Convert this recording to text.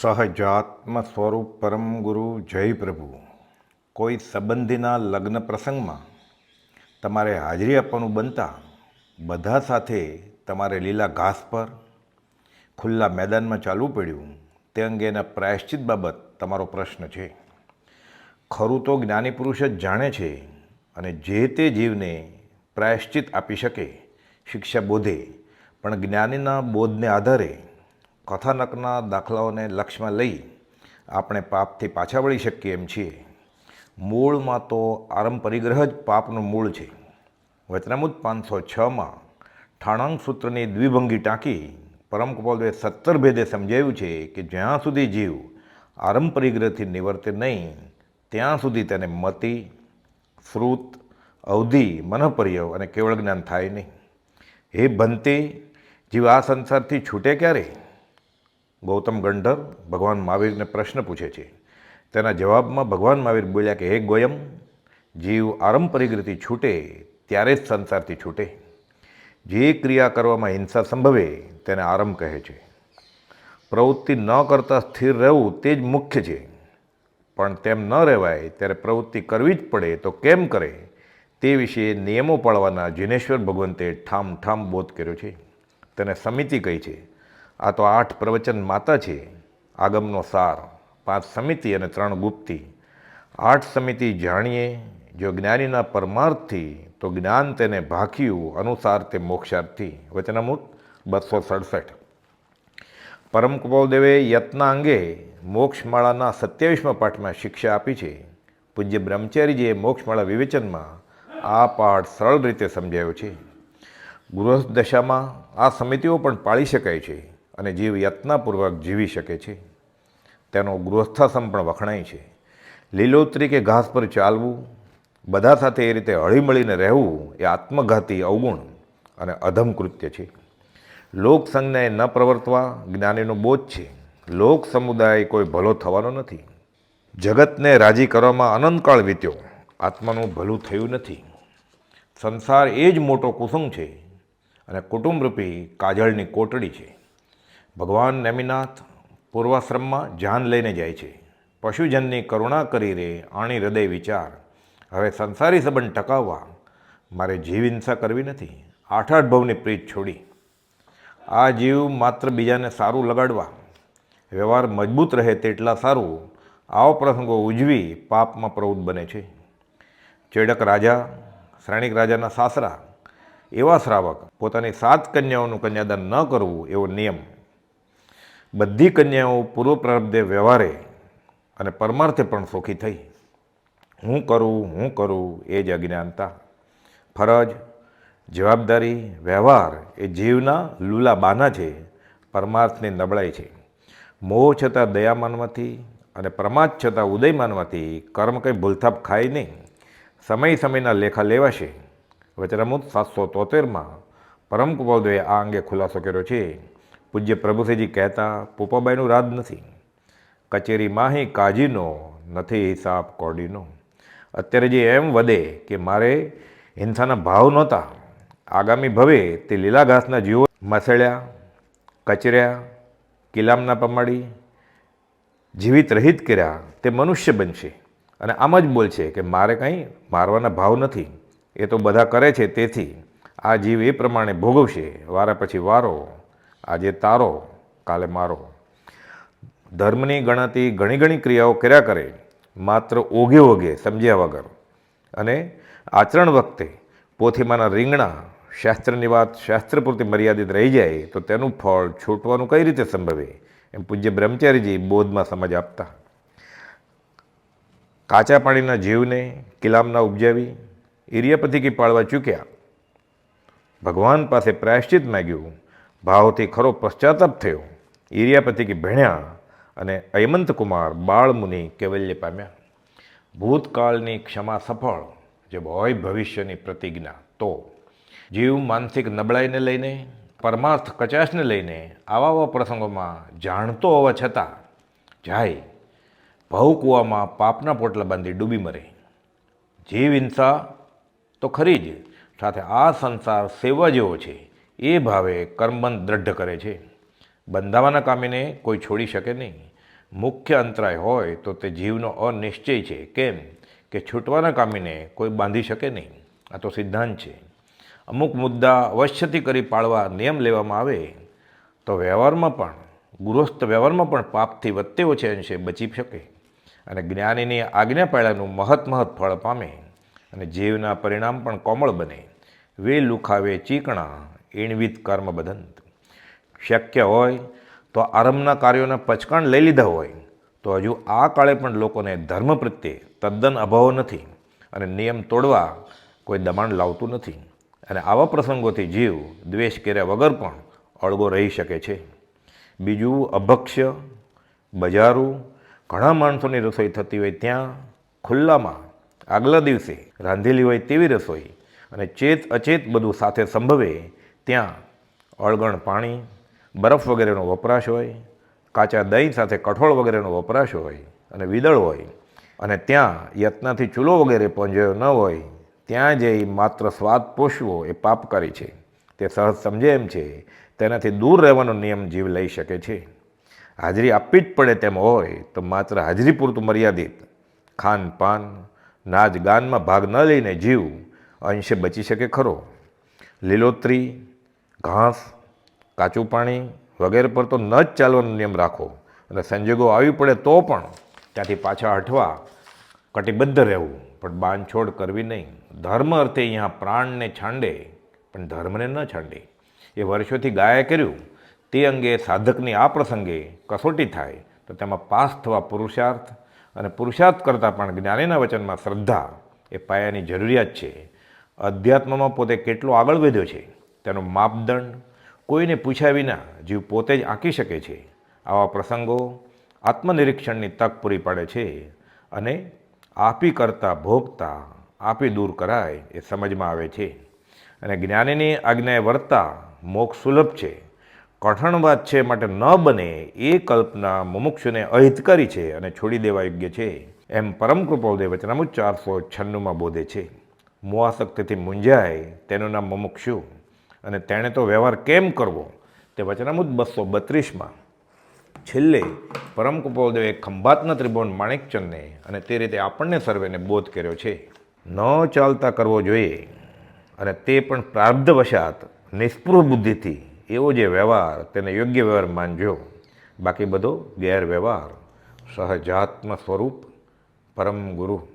સહજાત્મ સ્વરૂપ પરમ ગુરુ જય પ્રભુ. કોઈ સંબંધીના લગ્ન પ્રસંગમાં તમારે હાજરી આપવાનું બનતા બધા સાથે તમારે લીલા ઘાસ પર ખુલ્લા મેદાનમાં ચાલવું પડ્યું. તે અંગેના પ્રાયશ્ચિત બાબત તમારો પ્રશ્ન છે. ખરું તો જ્ઞાની પુરુષ જ જાણે છે અને જે તે જીવને પ્રાયશ્ચિત આપી શકે શિક્ષા બોધે, પણ જ્ઞાનીના બોધને આધારે કથાનકના દાખલાઓને લક્ષ્યમાં લઈ આપણે પાપથી પાછા વળી શકીએ એમ છીએ. મૂળમાં તો આરંભ પરિગ્રહ જ પાપનું મૂળ છે. વચનામુદ પાંચસો છમાં ઠાણાંગ સૂત્રની દ્વિભંગી ટાંકી પરમ કપાલદેવે સત્તર ભેદે સમજાવ્યું છે કે જ્યાં સુધી જીવ આરંભ પરિગ્રહથી નિવર્તે નહીં, ત્યાં સુધી તેને મતિ, શ્રુત, અવધિ, મનઃપર્યવ અને કેવળ જ્ઞાન થાય નહીં. હે બનતે જીવ આ સંસારથી છૂટે ક્યારે? ગૌતમ ગંઢર ભગવાન મહાવીરને પ્રશ્ન પૂછે છે. તેના જવાબમાં ભગવાન મહાવીર બોલ્યા કે, હે ગોયમ, જીવ આરંભ પરિગ્રહથી છૂટે, ત્યારે જ સંસારથી છૂટે. જે ક્રિયા કરવામાં હિંસા સંભવે, તેને આરંભ કહે છે. પ્રવૃત્તિ ન કરતાં સ્થિર રહેવું તે જ મુખ્ય છે. પણ તેમ ન રહેવાય, ત્યારે પ્રવૃત્તિ કરવી જ પડે, તો કેમ કરે? તે વિશે નિયમો પાળવાના જિનેશ્વર ભગવંતે ઠામ ઠામ બોધ કર્યો છે. તેને સમિતિ કહી છે આ તો આઠ પ્રવચન માતા છે, આગમનો સાર, પાંચ સમિતિ અને ત્રણ ગુપ્તિ. આઠ સમિતિ જાણીએ, જો જ્ઞાનીના પરમાર્થથી, તો જ્ઞાન તેને ભાખ્યું, અનુસાર તે મોક્ષાર્થી. વચનામૃત બસો સડસઠ. પરમ કૃપાલદેવે યત્ન અંગે મોક્ષમાળાના સત્યાવીસમા પાઠમાં શિક્ષા આપી છે. પૂજ્ય બ્રહ્મચારીજીએ મોક્ષમાળા વિવેચનમાં આ પાઠ સરળ રીતે સમજાયો છે. ગૃહસ્થ દશામાં આ સમિતિઓ પણ પાળી શકાય છે. અને જીવ યત્નપૂર્વક જીવી શકે છે. તેનો ગૃહસ્થાશ્રમ પણ વખણાય છે. લીલોતરી કે ઘાસ પર ચાલવું, બધા સાથે એ રીતે હળીમળીને રહેવું એ આત્મઘાતી અવગુણ અને અધમ કૃત્ય છે. લોકસંજ્ઞાએ ન પ્રવર્તવા જ્ઞાનીનો બોધ છે. લોક સમુદાય કોઈ ભલો થવાનો નથી. જગતને રાજી કરવામાં અનંતકાળ વીત્યો. આત્માનું ભલું થયું નથી. સંસાર એ જ મોટો કુસુમ છે અને કુટુંબરૂપી કાજળની કોટડી છે. ભગવાન નેમિનાથ પૂર્વાશ્રમમાં જાન લઈને જાય છે. પશુજનની કરુણા કરી રે આણી હૃદય વિચાર. હવે સંસારી સંબંધ ટકાવવા મારે જીવ હિંસા કરવી નથી. આઠ આઠ ભવની પ્રીત છોડી. આ જીવ માત્ર બીજાને સારું લગાડવા. વ્યવહાર મજબૂત રહે તેટલા સારું. આવા પ્રસંગો ઉજવી પાપમાં પ્રવૃત્ત બને છે. ચેડક રાજા, શ્રેણિક રાજાના સાસરા, એવા શ્રાવક પોતાની સાત કન્યાઓનું કન્યાદાન ન કરવું એવો નિયમ બધી કન્યાઓ પૂર્વ પ્રારબ્ધે વ્યવહારે અને પરમાર્થે પણ સુખી થઈ. હું કરું હું કરું એ જ અજ્ઞાનતા. ફરજ, જવાબદારી, વ્યવહાર એ જીવના લૂલા બાના છે, પરમાર્થની નબળાઈ છે. મોહ છતાં દયા માનવાથી અને પ્રમાદ છતાં ઉદય માનવાથી કર્મ કંઈ ભૂલથાપ ખાય નહીં. સમય સમયના લેખા લેવાશે. વચરામૂત સાતસો તોતેરમાં પરમ કુપાલદેવે આ અંગે ખુલાસો કર્યો છે. પૂજ્ય પ્રભુસિંહજી કહેતા, પોપાબાઈનું રાજ નથી. કચેરીમાં હી કાજીનો નથી હિસાબ કોડીનો. અત્યારે જે એમ વધે કે મારે હિંસાના ભાવ નહોતા, આગામી ભવે તે લીલા ઘાસના જીવો મસળ્યા, કચર્યા, કિલામના પમાડી, જીવિત રહિત કર્યા, તે મનુષ્ય બનશે. અને આમ જ બોલશે કે મારે કંઈ મારવાના ભાવ નથી. એ તો બધા કરે છે તેથી. આ જીવ એ પ્રમાણે ભોગવશે. વારા પછી વારો આજે તારો, કાલે મારો. ધર્મની ગણાતી ઘણી ઘણી ક્રિયાઓ કર્યા કરે, માત્ર ઓઘે ઓઘે સમજ્યા વગર. અને આચરણ વખતે પોથીમાંના રીંગણા શાસ્ત્રની વાત શાસ્ત્ર પૂરતી મર્યાદિત રહી જાય, તો તેનું ફળ છૂટવાનું કઈ રીતે સંભવે? એમ પૂજ્ય બ્રહ્મચારીજી બોધમાં સમજ આપતા. કાચા પાણીના જીવને કિલામના ઉપજાવી ઇરિયાપતિકી પાળવા ચૂક્યા. ભગવાન પાસે પ્રાયશ્ચિત માગ્યું ભાવથી ખરો પશ્ચાતાપ થયો. ઇરિયાપતિકી ભણ્યા અને અયમંત કુમાર બાળમુનિ કેવલ્ય પામ્યા. ભૂતકાળની ક્ષમા સફળ, જે હોય ભવિષ્યની પ્રતિજ્ઞા. તો જીવ માનસિક નબળાઈને લઈને, પરમાર્થ કચાશને લઈને આવા આવા પ્રસંગોમાં જાણતો હોવા છતાં જાય ભવ કૂવામાં પાપના પોટલા બાંધી ડૂબી મરે. જીવ હિંસા તો ખરી જ, સાથે આ સંસાર સેવા જેવો છે. એ ભાવે કર્મબંધ દ્રઢ કરે છે. બંધાવાના કામીને કોઈ છોડી શકે નહીં. મુખ્ય અંતરાય હોય તો તે જીવનો અનિશ્ચય છે. કેમ? કે છૂટવાના કામીને કોઈ બાંધી શકે નહીં. આ તો સિદ્ધાંત છે. અમુક મુદ્દા અવશ્યથી કરી પાળવા નિયમ લેવામાં આવે. તો વ્યવહારમાં પણ, ગૃહસ્થ વ્યવહારમાં પણ પાપથી વધતે ઓછે અંશે બચી શકે. અને જ્ઞાનીની આજ્ઞા પાળ્યાનું મહત મહત ફળ પામે. અને જીવના પરિણામ પણ કોમળ બને. વે લુખાવે ચીકણા ઈણવિત કર્મ બધંત શક્ય હોય તો આરંભના કાર્યોના પચકાણ લઈ લીધા હોય તો હજુ આ કાળે પણ લોકોને ધર્મ પ્રત્યે તદ્દન અભાવ નથી અને નિયમ તોડવા કોઈ દબાણ લાવતું નથી. અને આવા પ્રસંગોથી જીવ દ્વેષ કર્યા વગર પણ અળગો રહી શકે છે. બીજું અભક્ષ્ય, બજારું, ઘણા માણસોની રસોઈ થતી હોય ત્યાં ખુલ્લામાં આગલા દિવસે રાંધેલી હોય તેવી રસોઈ અને ચેત અચેત બધું સાથે સંભવે ત્યાં અળગણ પાણી, બરફ વગેરેનો વપરાશ હોય, કાચા દહીં સાથે કઠોળ વગેરેનો વપરાશ હોય અને વિદળ હોય અને ત્યાં યત્નથી ચૂલો વગેરે પહોંચ્યો ન હોય, ત્યાં જઈ માત્ર સ્વાદ પોષવો એ પાપકારી છે. તે સહજ સમજે એમ છે, તેનાથી દૂર રહેવાનો નિયમ જીવ લઈ શકે છે. હાજરી આપવી જ પડે તેમ હોય તો માત્ર હાજરી પૂરતું મર્યાદિત ખાન પાન નાચ ગાનમાં ભાગ ન લઈને જીવ અંશે બચી શકે ખરો. લીલોતરી ઘાસ, કાચું પાણી વગેરે પર તો ન જ ચાલવાનો નિયમ રાખો. અને સંજોગો આવી પડે તો પણ ત્યાંથી પાછા હટવા કટિબદ્ધ રહેવું. પણ બાંધછોડ કરવી નહીં. ધર્મ અર્થે અહીંયા પ્રાણને છાંડે, પણ ધર્મને ન છાંડે. એ વર્ષોથી ગાયા કર્યું. તે અંગે સાધકની આ પ્રસંગે કસોટી થાય. તો તેમાં પાસ થવા પુરુષાર્થ અને પુરુષાર્થ કરતાં પણ જ્ઞાનીના વચનમાં શ્રદ્ધા એ પાયાની જરૂરિયાત છે. અધ્યાત્મમાં પોતે કેટલો આગળ વધ્યો છે. તેનો માપદંડ કોઈને પૂછ્યા વિના જીવ પોતે જ આંકી શકે છે. આવા પ્રસંગો આત્મનિરીક્ષણની તક પૂરી પાડે છે અને આપી કરતાં ભોગતા આપી દૂર કરાય એ સમજમાં આવે છે. અને જ્ઞાનીની આજ્ઞાએ વર્તા મોક્ષ સુલભ છે. કઠણ વાત છે માટે ન બને એ કલ્પના મુમુક્ષુને અહિતકારી છે અને છોડી દેવા યોગ્ય છે. એમ પરમ કૃપાઉદય વચનામું ચારસો છન્નુંમાં બોધે છે. મોઆસક્તિથી મૂંઝાય તેનું નામ મુમુક્ષુ. અને તેણે તો વ્યવહાર કેમ કરવો? તે વચનામુદ બસો બત્રીસમાં, છેલ્લે પરમ કૃપાઉદય ખંભાતના ત્રિભુવન માણેકચંદને અને તે રીતે આપણને સર્વેને બોધ કર્યો છે. ન ચાલતા કરવો જોઈએ. અને તે પણ પ્રારબ્ધવશાત નિષ્પૃહ બુદ્ધિથી. એવો જે વ્યવહાર તેને યોગ્ય વ્યવહાર માનજો. બાકી બધો ગેરવ્યવહાર. સહજાત્મ સ્વરૂપ પરમ ગુરુ.